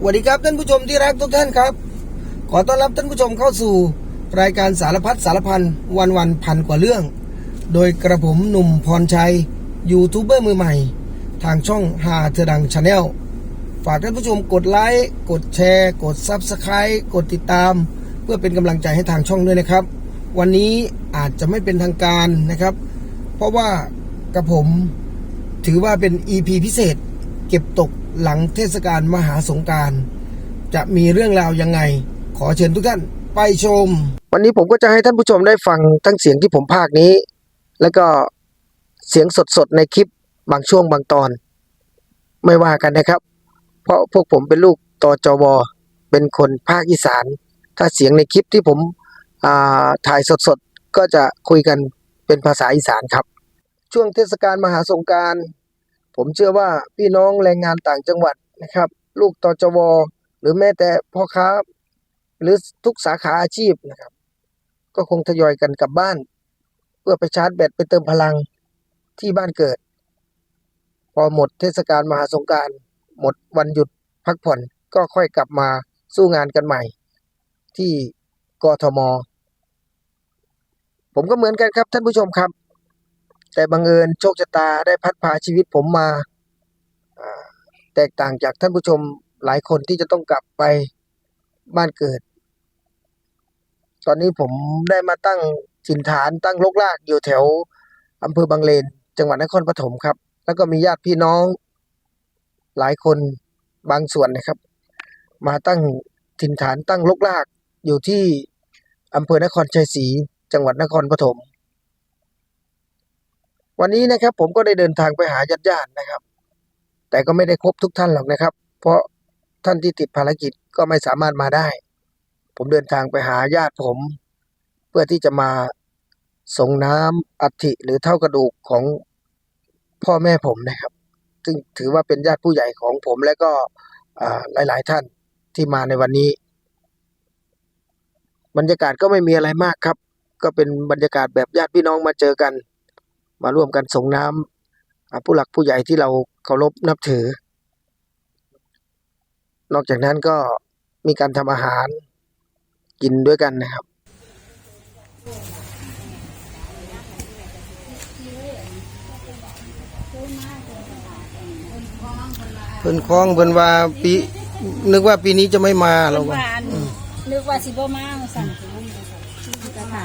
สวัสดีครับท่านผู้ชมที่รักทุกท่านครับ ขอต้อนรับท่านผู้ชมเข้าสู่รายการสารพัดสารพันวันวันพันกว่าเรื่อง โดยกระผมหนุ่มพรชัยยูทูบเบอร์มือใหม่ ทางช่องหาเธอดังชาแนลฝากท่านผู้ชมกดไลค์กดแชร์ กด Subscribe กดติดตาม เพื่อเป็นกำลังใจให้ทางช่องด้วยนะครับ วันนี้อาจจะไม่เป็นทางการนะครับ เพราะว่ากระผมถือว่าเป็น EP พิเศษ เก็บตก หลังเทศกาลมหาสงการ จะมีเรื่องราวยังไง ขอเชิญทุกท่านไปชม วันนี้ผมก็จะให้ท่านผู้ชมได้ฟังทั้งเสียงที่ผมพากนี้ แล้วก็เสียงสดๆในคลิปบางช่วงบางตอน ไม่ว่ากันนะครับ เพราะพวกผมเป็นลูกตจวเป็นคนภาคอีสาน ถ้าเสียงในคลิปที่ผมอ่าถ่ายสดๆก็จะคุยกันเป็นภาษาอีสานครับ ช่วงเทศกาลมหาสงการ ผมเชื่อว่าพี่น้องแรงงานต่างจังหวัดนะครับ ลูกตจวหรือแม้แต่พ่อค้า หรือทุกสาขาอาชีพนะครับ ก็คงทยอยกันกลับบ้าน เพื่อไปชาร์จแบตไปเติมพลังที่บ้านเกิด พอหมดเทศกาลมหาสงการหมดวันหยุดพักผ่อนก็ค่อยกลับมาสู้งานกันใหม่ ที่กทม ผมก็เหมือนกันครับท่านผู้ชมครับ แต่บังเอิญโชคชะตาได้พัดพาชีวิตผมมาแตกต่างจากท่านผู้ชมหลายคนที่จะต้องกลับไปบ้านเกิด ตอนนี้ผมได้มาตั้งถิ่นฐานตั้งรกรากอยู่แถวอำเภอบางเลน จังหวัดนครปฐมครับ แล้วก็มีญาติพี่น้องหลายคนบางส่วนนะครับ มาตั้งถิ่นฐานตั้งรกรากอยู่ที่อำเภอนครชัยศรีจังหวัดนครปฐม วันนี้นะครับผมก็ได้เดินทางไปหาญาติญาตินะครับ แต่ก็ไม่ได้ครบทุกท่านหรอกนะครับ เพราะท่านที่ติดภารกิจก็ไม่สามารถมาได้ ผมเดินทางไปหาญาติผม เพื่อที่จะมาส่งน้ำอัฐิหรือเท่ากระดูกของพ่อแม่ผมนะครับ ซึ่งถือว่าเป็นญาติผู้ใหญ่ของผมและก็อ่าหลาย ๆ ท่านที่มาในวันนี้ บรรยากาศก็ไม่มีอะไรมากครับ ก็เป็นบรรยากาศแบบญาติพี่น้องมาเจอกัน มาร่วมกันส่งน้ำอ่าผู้หลักผู้ใหญ่ที่เราเคารพนับถือ นอกจากนั้นก็มีการทำอาหารกินด้วยกันนะครับเพิ่นคล้องเพิ่นว่าปีนึกว่าปีนี้จะไม่มาเราเพิ่นว่าว่าอันนึกว่าสิบ่มาสั่นกระถา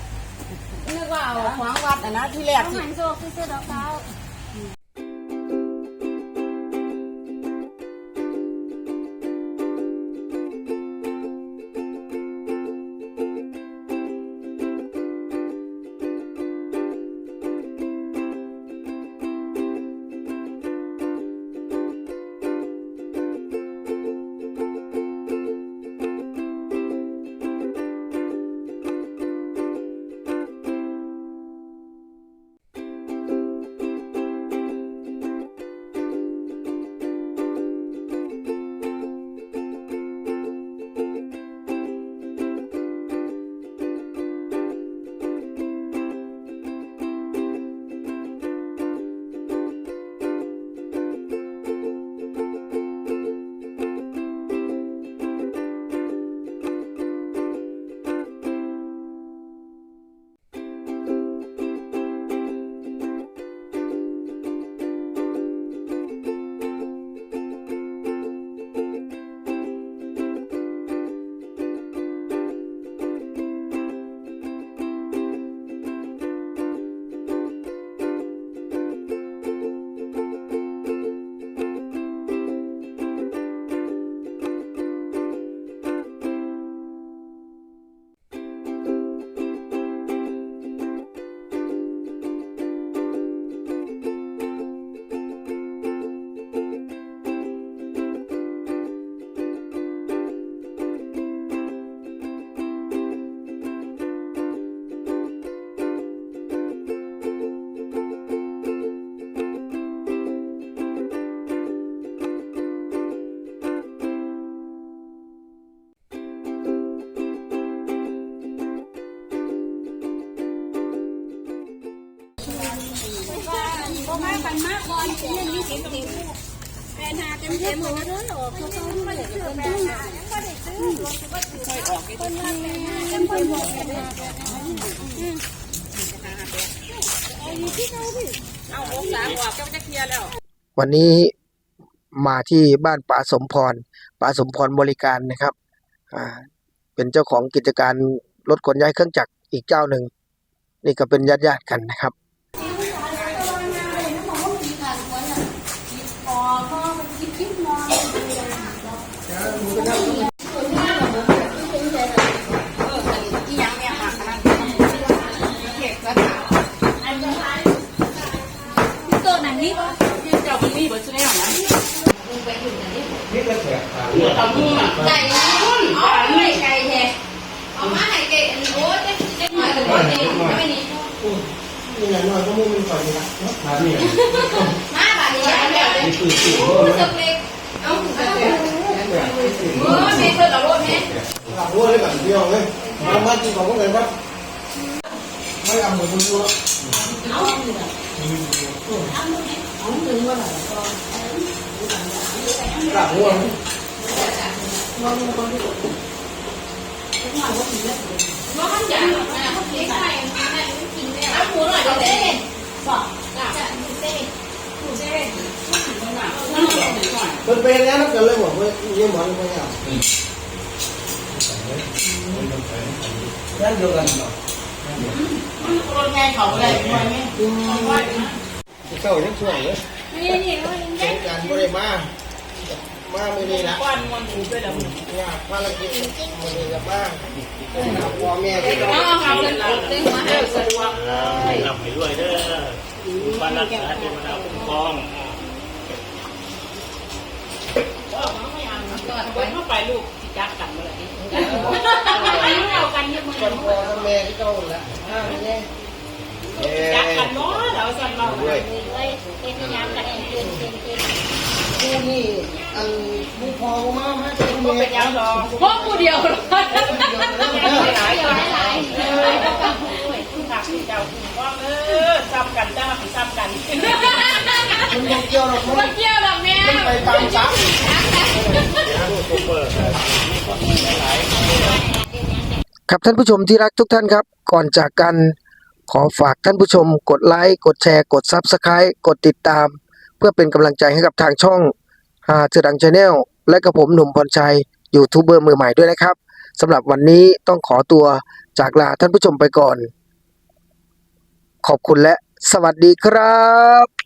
ว่าเอาขวางวัดอะนะที่แรกที่หันโซกซื้อดอกเท้า ก็มากันมากก่อนเล่นนี่เต็มเต็มแปดหาเต็มเต็มหมดแล้วหรอกเขาเขาไม่ได้ซื้อแปดหายังไม่ได้ซื้อเคยออกคนละแปดหายังไม่หมดแปดหาแปดหาเอาอยู่ที่เขาดิเอาองศาออกก็จะเคลียร์แล้ว วันนี้มาที่บ้านป๋าสมพรป๋าสมพรบริการนะครับ อ่า เป็นเจ้าของกิจการรถขนย้ายเครื่องจักรอีกเจ้าหนึ่ง นี่ก็เป็นญาติญาติกันนะครับ พอพ่อมันคิดคิดมอง ที่ยังเนี่ยค่ะขนาดเก็บแล้วค่ะ ตัวไหนนี่ ที่เจ้าพี่นี่เบิร์ดชื่อได้หรอนะ นี่ก็แฉะตำหูอะไก่หุ้นเอาไม่ไก่แท้เอามาให้ไก่อันนี้โอ้ยจะหน่อยแต่ว่านี่ไม่นี่นี่แหละน้อยก็มุ่งเป็นก่อนนี่ละมาเนี่ยมาบาดนี้แล้วนี่คือสิ่งโอ้ยสเปกเอาถึงจะเออไม่เพิ่นเอารถแม่หลับด้วยเลยกันเดียวเลยมาบ้านจริงของพวกเลยครับไม่เอาเหมือนคุณดูแล้วหลับหัวว่ามันอยากนะเขาเลี้ยงไก่แม่ไม่กินเลยอะหมูหน่อยเดี๋ยวเด้บอกจะหมูเด้หมูเด้เป็นเป็นแล้วนักกันเลยบอกว่าเยี่ยมหมอนไม่เอานั่นเดียวกันเหรอรถไงเขาอะไรมาเนี่ยเจ้ายังช่วยเลยนี่นี่ว่าเหตุการณ์ไม่ได้มา มาไม่ได้ละก้อนมันถูกด้วยแล้วอยากภารกิจไม่ได้ละมาพ่อแม่ที่เราเอาเอาเงินเอาเงินมาให้สะดวกหลับไปด้วยเด้อบ้านรักษาเทวดาคุ้มครองก่อนไว้เข้าไปลูกจักกันเมื่อไหร่เอากันเยอะมือคนพ่อแม่ที่เราละอ่าเนี่ยเอ๊จักกันะเนาะเราสั่นเราด้วยเลยเป็นยามกันเองเป็นเป็นเป็น ผู้นี่อันผู้พอมามาเป็นก็แม่เป็นยังรอพ่อผู้เดียวเลยหลายหลายหลายผักเจ้าคุณก็เออซ้ำกันจ้ามาซ้ำกันมันบอกเกี่ยวหรอกมันเกี่ยวหรอแม่ไปตามซักซุปเปอร์ครับท่านผู้ชมที่รักทุกท่านครับ ก่อนจากกันขอฝากท่านผู้ชมกดไลค์ กดแชร์ กด Subscribe กดติดตาม เพื่อเป็นกำลังใจให้กับทางช่องหาเจอดังชาแนลและกับผมหนุ่มพรชัยยูทูบเบอร์มือใหม่ด้วยนะครับสำหรับวันนี้ต้องขอตัวจากลาท่านผู้ชมไปก่อน ขอบคุณและสวัสดีครับ